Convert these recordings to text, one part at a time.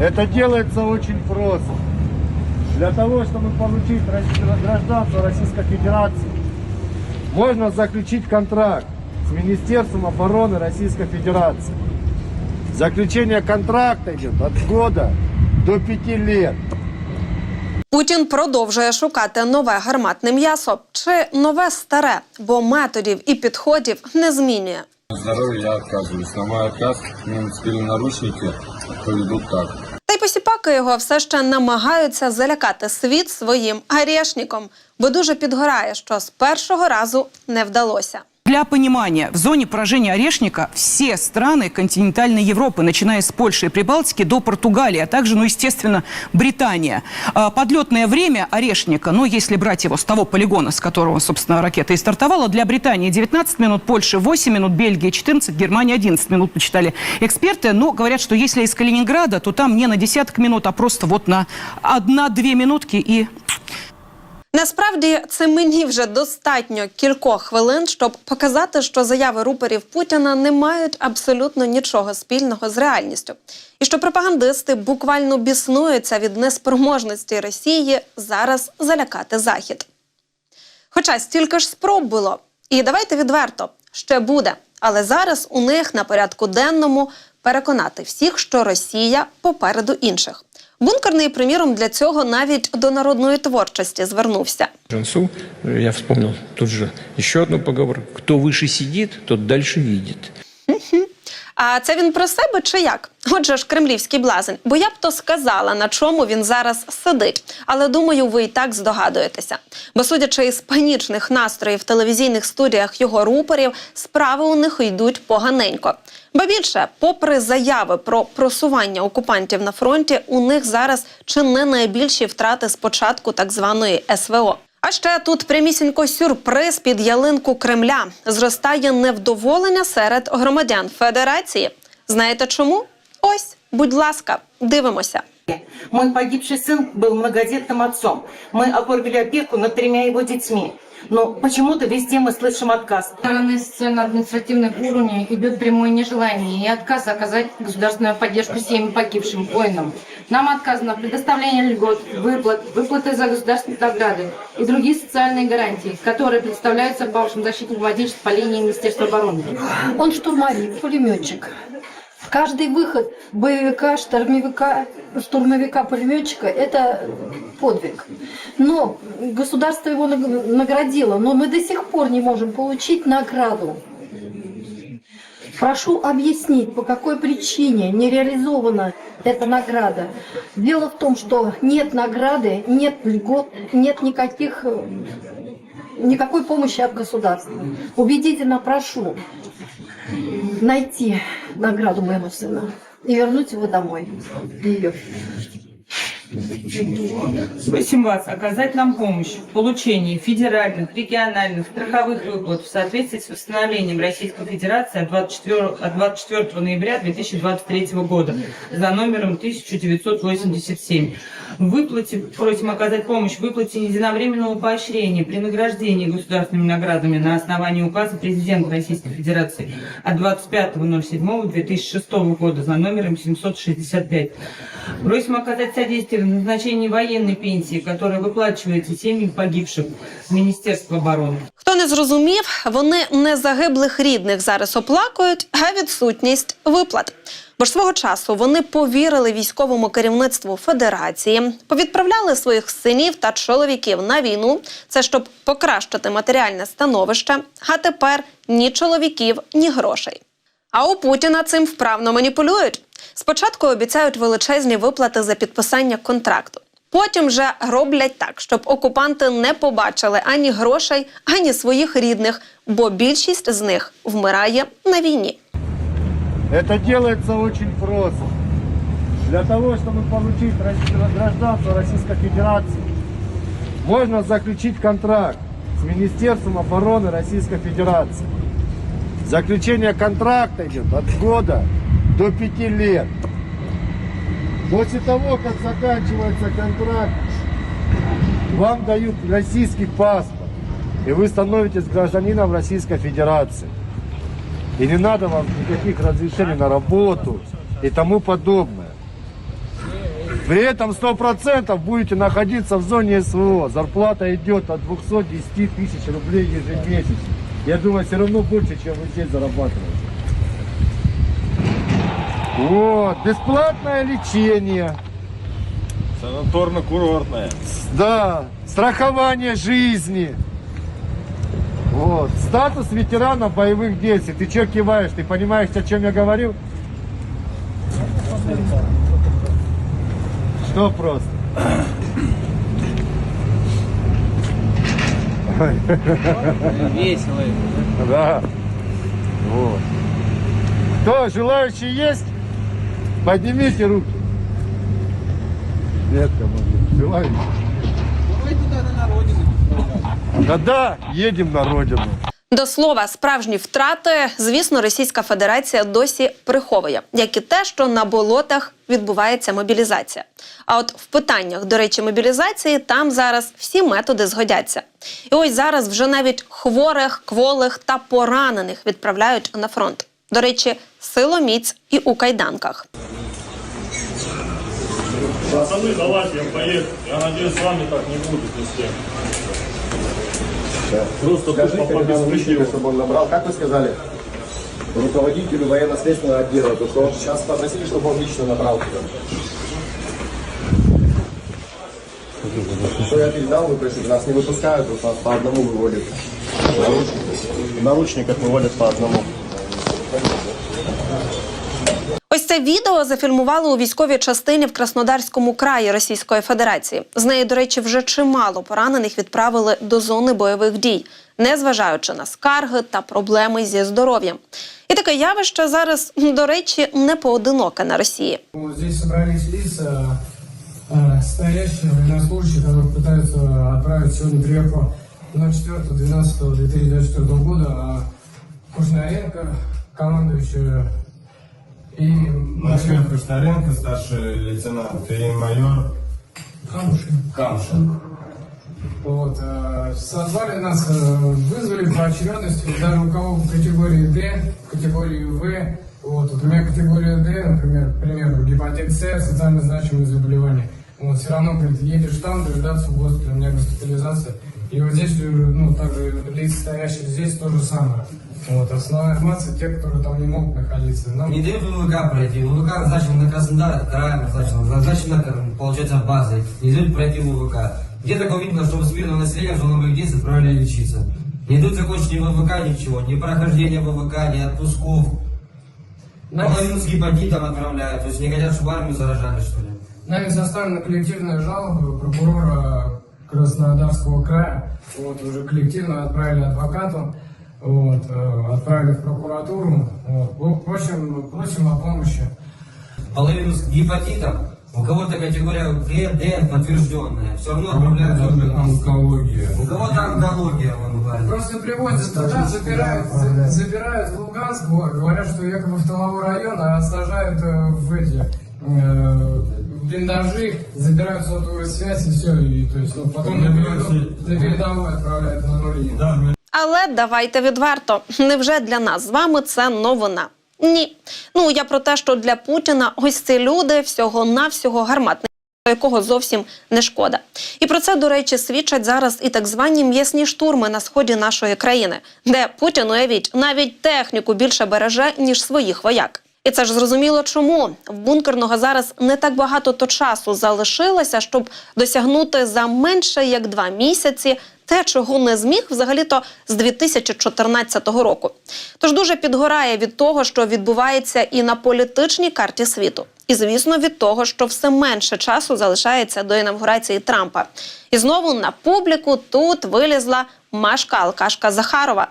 Это делается очень просто. Для того, чтобы получить рас- гражданство Российской Федерации, можно заключить контракт с Министерством обороны Российской Федерации. Заключение контракта идет от года до пяти лет. Путін продовжує шукати нове гарматне м'ясо чи нове старе, бо методів і підходів не змінює. Здоровье я отказываюсь. На мой отказ мне нацепили наручники, поведут так. Посіпаки його все ще намагаються залякати світ своїм гарішником, бо дуже підгорає, що з першого разу не вдалося. Для понимания, в зоне поражения Орешника все страны континентальной Европы, начиная с Польши и Прибалтики до Португалии, а также, ну, естественно, Британия. А, Подлетное время Орешника, ну, если брать его с того полигона, с которого, собственно, ракета и стартовала, для Британии 19 минут, Польши 8 минут, Бельгии 14, Германия 11 минут, почитали эксперты. Но говорят, что если из Калининграда, то там не на десяток минут, а просто вот на одна-две минутки и Насправді це мені вже достатньо кількох хвилин, щоб показати, що заяви рупорів Путіна не мають абсолютно нічого спільного з реальністю, і що пропагандисти буквально біснуються від неспроможності Росії зараз залякати Захід. Хоча стільки ж спроб було. І давайте відверто, ще буде. Але зараз у них на порядку денному переконати всіх, що Росія попереду інших. Бункерний, приміром, для цього навіть до народної творчості звернувся. Жансу, я вспомнив тут же ще одну поговорку. Хто вище сидить, тот далі видит. А це він про себе чи як? Отже ж, кремлівський блазень. Бо я б то сказала, на чому він зараз сидить. Але думаю, ви і так здогадуєтеся. Бо судячи із панічних настроїв в телевізійних студіях його рупорів, справи у них йдуть поганенько. Ба більше, попри заяви про просування окупантів на фронті, у них зараз чи не найбільші втрати з початку так званої СВО. А ще тут прямісінько сюрприз під ялинку Кремля. Зростає невдоволення серед громадян Федерації. Знаєте чому? Ось, будь ласка, дивимося. Мой погибший сын был многодетным отцом. Мы оформили опеку над тремя его детьми. Но почему-то везде мы слышим отказ. Со стороны социально-административных уровней идет прямое нежелание и отказ оказать государственную поддержку семьям погибшим воинам. Нам отказано в предоставлении льгот, выплат, выплаты за государственные награды и другие социальные гарантии, которые представляются бывшим защитникам Отечества по линии Министерства обороны. Он штурмовик, пулеметчик. Каждый выход боевика, штурмовика, штурмовика, пулеметчика – это подвиг. Но государство его наг- наградило, но мы до сих пор не можем получить награду. Прошу объяснить, по какой причине не реализована эта награда. Дело в том, что нет награды, нет льгот, нет никаких, никакой помощи от государства. Убедительно прошу найти награду моего сына и вернуть его домой. Ее. Просим вас оказать нам помощь в получении федеральных, региональных страховых выплат в соответствии с постановлением Российской Федерации от 24, от 24 ноября 2023 года за номером 1987. В выплате, просим оказать помощь в выплате единовременного поощрения при награждении государственными наградами на основании указа президента Российской Федерации от 25.07.2006 года за номером 765. Просим оказать содействие в назначении военной пенсии, которая выплачивается семьям погибших в обороны. Хто не зрозумів, вони не загиблих рідних зараз оплакують, а відсутність виплат. Бо ж свого часу вони повірили військовому керівництву Федерації, повідправляли своїх синів та чоловіків на війну. Це щоб покращити матеріальне становище. А тепер ні чоловіків, ні грошей. А у Путіна цим вправно маніпулюють. Спочатку обіцяють величезні виплати за підписання контракту. Потім же роблять так, щоб окупанти не побачили ані грошей, ані своїх рідних, бо більшість з них вмирає на війні. Это делается очень просто. Для того, чтобы получить рос- гражданство Российской Федерации, можно заключить контракт с Министерством обороны Российской Федерации. Заключение контракта идет от года до пяти лет. После того, как заканчивается контракт, вам дают российский паспорт, и вы становитесь гражданином Российской Федерации. И не надо вам никаких разрешений на работу и тому подобное. При этом 100% будете находиться в зоне СВО. Зарплата идет от 210 тысяч рублей ежемесячно. Я думаю, все равно больше, чем вы здесь зарабатываете. Вот, бесплатное лечение. Санаторно-курортная. Да, страхование жизни. Вот. Статус ветерана боевых действий. Ты что киваешь? Ты понимаешь, о чем я говорю? Что просто? Весело. Да. Вот. Кто, желающий есть? Поднимите руки. Нет, кому желающие. Да-да, едем на родину. До слова, справжні втрати, звісно, Російська Федерація досі приховує, як і те, що на болотах відбувається мобілізація. А от в питаннях, до речі, мобілізації там зараз всі методи згодяться. І ось зараз вже навіть хворих, кволих та поранених відправляють на фронт. До речі, силоміць і у кайданках. Пацаны, давайте, я поеду. Я надеюсь, с вами так не будет Просто тупо по беспределу. чтобы он набрал, как вы сказали, руководителю военно-следственного отдела, то что он сейчас попросили, чтобы он лично набрал туда. Что я передал, вы просили, нас не выпускают, вот нас по одному выводят. В наручниках выводят по одному. це відео зафільмували у військовій частині в Краснодарському краї Російської Федерації. З неї, до речі, вже чимало поранених відправили до зони бойових дій, незважаючи на скарги та проблеми зі здоров'ям. І таке явище зараз, до речі, не поодиноке на Росії. Вот здесь собрались лица, э, стоящие военнослужащие, которых пытаются отправить сегодня приехал 04-12-2024 года, а Кушнаренко, командующий и Машин Кушнаренко, старший лейтенант и майор Камушин. Камшин. Вот, э, созвали нас, э, вызвали по очередности, даже у кого в категории D, в категории В, вот, вот у меня категория D, например, к примеру, гепатит С, социально значимые заболевания. Вот, все равно, говорит, едешь там, дождаться в госпитале, у меня госпитализация. И вот здесь, э, ну, также лица, стоящие здесь, то же самое. Вот, основная информация, те, которые там не могут находиться. Нам Не дают ВВК пройти. ВВК назначен на Краснодар, Край назначен, назначен на, получается, базой. Не дают пройти ВВК. Где такое видно, чтобы с мирного населения в боевых действий отправляли лечиться? Не дают закончить ни ВВК, ничего, ни прохождения ВВК, ни отпусков. Половину с гепатитом отправляют, то есть не хотят, чтобы армию заражали, что ли. Нами составлена коллективная жалоба прокурора Краснодарского края. Вот, уже коллективно отправили адвокату, вот, э, отправили в прокуратуру. Вот. В общем, просим о помощи. Половину с гепатитом, у кого-то категория Д, Д подтвержденная, все равно отправляют. в органы. Онкология. У кого-то онкология, он говорит. Просто привозят туда, забирают, за- забирают в Луганск, говорят, что якобы в тыловой район, а сажают э, в эти э, в блиндажи, забирают сотовую связь и все, и то есть ну, потом на передовую, отправляют на нули. Але давайте відверто, невже для нас з вами це новина? Ні. Ну я про те, що для Путіна ось ці люди всього-навсього гарматний, якого зовсім не шкода. І про це, до речі, свідчать зараз і так звані м'ясні штурми на сході нашої країни, де Путін, уявіть, навіть техніку більше береже, ніж своїх вояк. І це ж зрозуміло, чому в бункерного зараз не так багато то часу залишилося, щоб досягнути за менше як два місяці те, чого не зміг взагалі-то з 2014 року. Тож дуже підгорає від того, що відбувається і на політичній карті світу. І звісно, від того, що все менше часу залишається до інавгурації Трампа. І знову на публіку тут вилізла Машка Алкашка Захарова.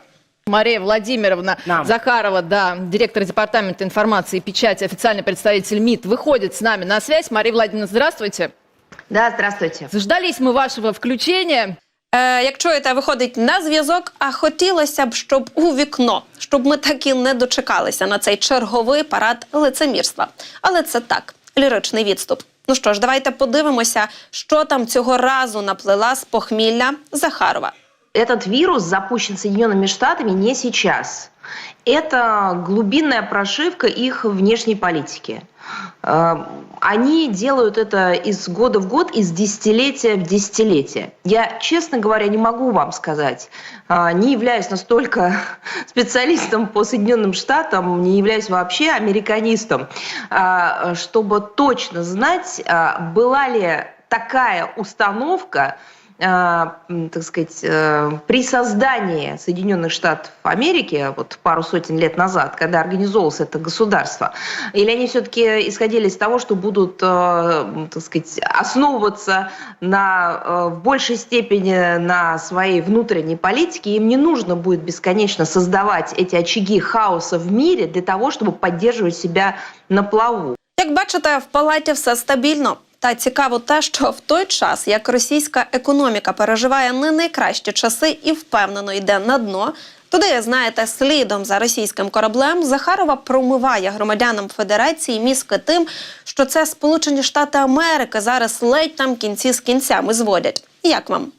Мария Владимировна Захарова, да, директор департамента информации и печати, официальный представитель МИД, выходит с нами на связь. Мария Владимировна, здравствуйте. Да, здравствуйте. Заждались мы вашего включения. Е, як чуєте, виходить на зв'язок, а хотілося б, щоб у вікно, щоб ми таки не дочекалися на цей черговий парад лицемірства. Але це так, ліричний відступ. Ну що ж, давайте подивимося, що там цього разу наплела з похмілля Захарова. Этот вирус запущен Соединенными Штатами не сейчас. Это глубинная прошивка их внешней политики. Э, Они делают это из года в год, из десятилетия в десятилетие. Я, честно говоря, не могу вам сказать, а, не являюсь настолько специалистом по Соединенным Штатам, не являюсь вообще американистом, а, чтобы точно знать, была ли такая установка, так сказать, э, при создании Соединенных Штатов Америки, вот пару сотен лет назад, когда организовалось это государство, или они все-таки исходили из того, что будут, э, так сказать, основываться на, э, в большей степени на своей внутренней политике, им не нужно будет бесконечно создавать эти очаги хаоса в мире для того, чтобы поддерживать себя на плаву. Як бачите, в палаті все стабільно. Та цікаво те, що в той час, як російська економіка переживає не найкращі часи і впевнено йде на дно, туди, знаєте, слідом за російським кораблем Захарова промиває громадянам Федерації мізки тим, що це Сполучені Штати Америки зараз ледь там кінці з кінцями зводять. Як вам?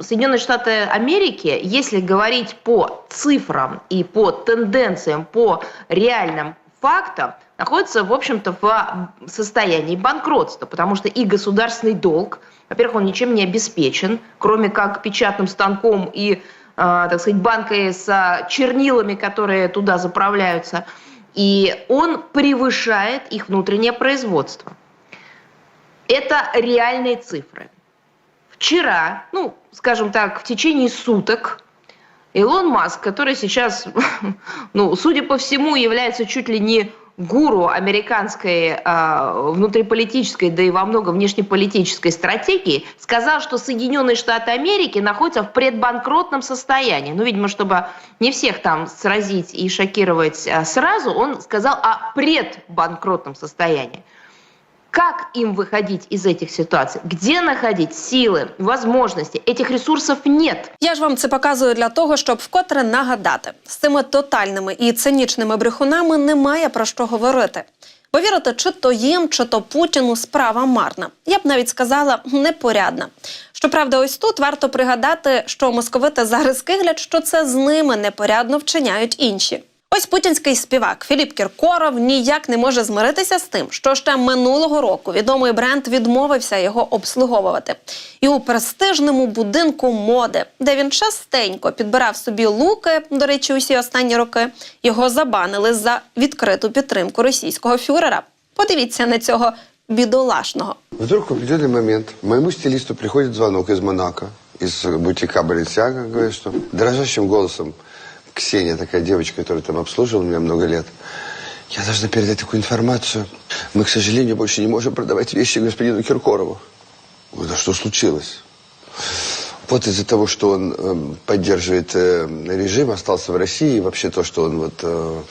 Соединенные Штаты Америки, если говорить по цифрам и по тенденциям, по реальным фактам, находятся, в общем-то, в состоянии банкротства, потому что и государственный долг, во-первых, он ничем не обеспечен, кроме как печатным станком и, э, так сказать, банкой с чернилами, которые туда заправляются, и он превышает их внутреннее производство. Это реальные цифры. Вчера, ну, скажем так, в течение суток Илон Маск, который сейчас, ну, судя по всему, является чуть ли не гуру американской э, внутриполитической, да и во многом внешнеполитической стратегии, сказал, что Соединенные Штаты Америки находятся в предбанкротном состоянии. Ну, видимо, чтобы не всех там сразить и шокировать э, сразу, он сказал о предбанкротном состоянии. Как им выходить из этих ситуаций? Где находить силы, возможности? Этих ресурсов нет. Я ж вам це показую для того, щоб вкотре нагадати, з цими тотальними і цинічними брехунами немає про що говорити. Бо вірити чи то їм, чи то Путіну справа марна. Я б навіть сказала непорядна. Щоправда, ось тут варто пригадати, що московити зараз киглять, що це з ними непорядно вчиняють інші. Ось путінський співак Філіп Кіркоров ніяк не може змиритися з тим, що ще минулого року відомий бренд відмовився його обслуговувати. І у престижному будинку моди, де він частенько підбирав собі луки, до речі, усі останні роки, його забанили за відкриту підтримку російського фюрера. Подивіться на цього бідолашного. Вдруг определенный момент моему стилисту приходит звонок из Монако, из бутика Баленсиага, говорит, что дрожащим голосом Ксения, такая девочка, которая там обслуживала меня много лет, я должна передать такую информацию. Мы, к сожалению, больше не можем продавать вещи господину Киркорову. Ой, да что случилось? Вот из-за того, что он э, поддерживает э, режим, остался в России, и вообще то, что он вот э,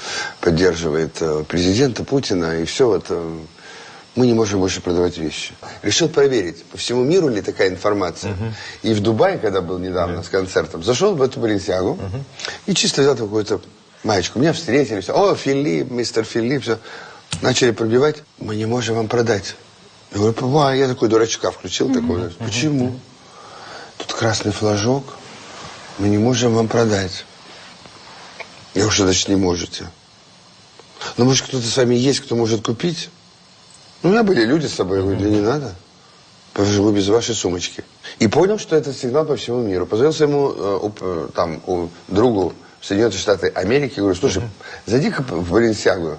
поддерживает э, президента Путина, и все вот... мы не можем больше продавать вещи. Решил проверить, по всему миру ли такая информация. И в Дубае, когда был недавно с концертом, зашел в эту Баленсиагу и чисто взял какую-то маечку. Меня встретили, все. О, Филипп, мистер Филипп, все. Начали пробивать. Мы не можем вам продать. Я говорю, «Папа, я такой дурачка включил, такой. знаешь, Почему? Тут красный флажок. Мы не можем вам продать. Я что значит не можете? Ну, может, кто-то с вами есть, кто может купить? Ну, у меня были люди с собой, я говорю, да не надо. Поживу без вашей сумочки. И понял, что это сигнал по всему миру. Позвонил своему э, уп- э, там, у другу в Соединенные Штаты Америки, говорю, слушай, зайди-ка в Баленсиагу,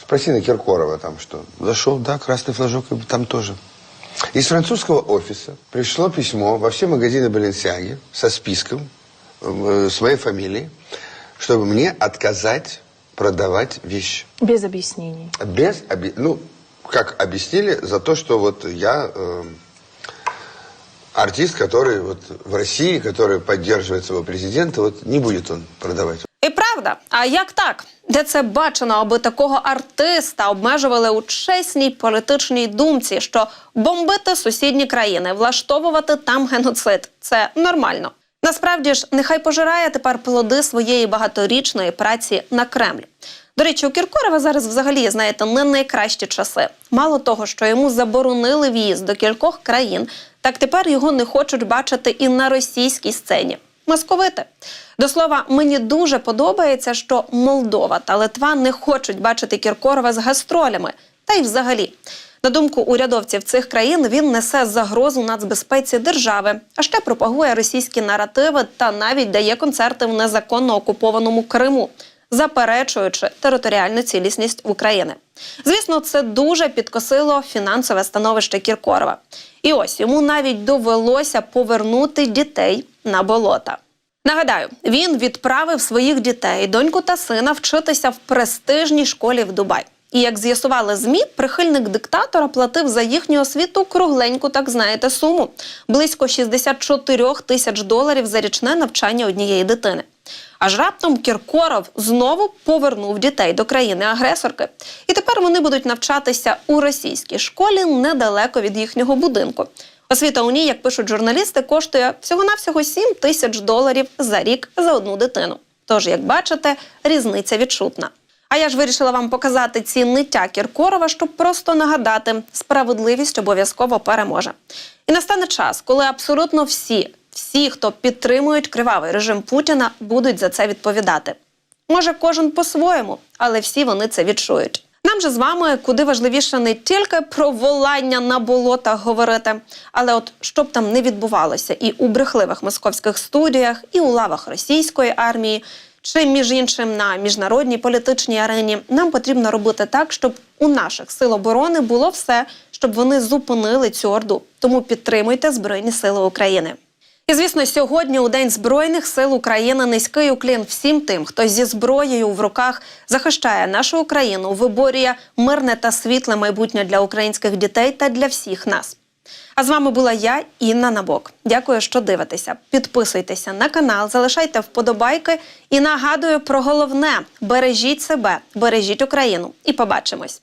спроси на Киркорова там что. Зашел, да, красный флажок, и там тоже. Из французского офиса пришло письмо во все магазины Баленсиаги со списком э, с моей фамилией, чтобы мне отказать продавать вещи. Без объяснений. Без, обе- ну, как объяснили, за то, что вот я э, артист, который вот в России, который поддерживает своего президента, вот не будет он продавать. І правда, а як так? Де це бачено, аби такого артиста обмежували у чесній політичній думці, що бомбити сусідні країни, влаштовувати там геноцид це нормально. Насправді ж, нехай пожирає тепер плоди своєї багаторічної праці на Кремль. До речі, у Кіркорова зараз взагалі, знаєте, не найкращі часи. Мало того, що йому заборонили в'їзд до кількох країн, так тепер його не хочуть бачити і на російській сцені. Московити. До слова, мені дуже подобається, що Молдова та Литва не хочуть бачити Кіркорова з гастролями. Та й взагалі. На думку урядовців цих країн, він несе загрозу нацбезпеці держави, а ще пропагує російські наративи та навіть дає концерти в незаконно окупованому Криму, заперечуючи територіальну цілісність України. Звісно, це дуже підкосило фінансове становище Кіркорова. І ось йому навіть довелося повернути дітей на болота. Нагадаю, він відправив своїх дітей, доньку та сина вчитися в престижній школі в Дубай. І як з'ясували ЗМІ, прихильник диктатора платив за їхню освіту кругленьку, так знаєте, суму близько 64 тисяч доларів за річне навчання однієї дитини. Аж раптом Кіркоров знову повернув дітей до країни-агресорки. І тепер вони будуть навчатися у російській школі недалеко від їхнього будинку. Освіта у ній, як пишуть журналісти, коштує всього-навсього 7 тисяч доларів за рік за одну дитину. Тож, як бачите, різниця відчутна. А я ж вирішила вам показати ці ниття Кіркорова, щоб просто нагадати, справедливість обов'язково переможе. І настане час, коли абсолютно всі, всі, хто підтримують кривавий режим Путіна, будуть за це відповідати. Може, кожен по-своєму, але всі вони це відчують. Нам же з вами куди важливіше не тільки про волання на болотах говорити, але от щоб там не відбувалося і у брехливих московських студіях, і у лавах російської армії, чи між іншим на міжнародній політичній арені, нам потрібно робити так, щоб у наших сил оборони було все, щоб вони зупинили цю орду. Тому підтримуйте Збройні Сили України. І звісно, сьогодні, у День Збройних сил України, низький уклін всім тим, хто зі зброєю в руках захищає нашу Україну, виборює мирне та світле майбутнє для українських дітей та для всіх нас. А з вами була я, Інна Набок. Дякую, що дивитеся. Підписуйтеся на канал, залишайте вподобайки і нагадую про головне: бережіть себе, бережіть Україну. І побачимось.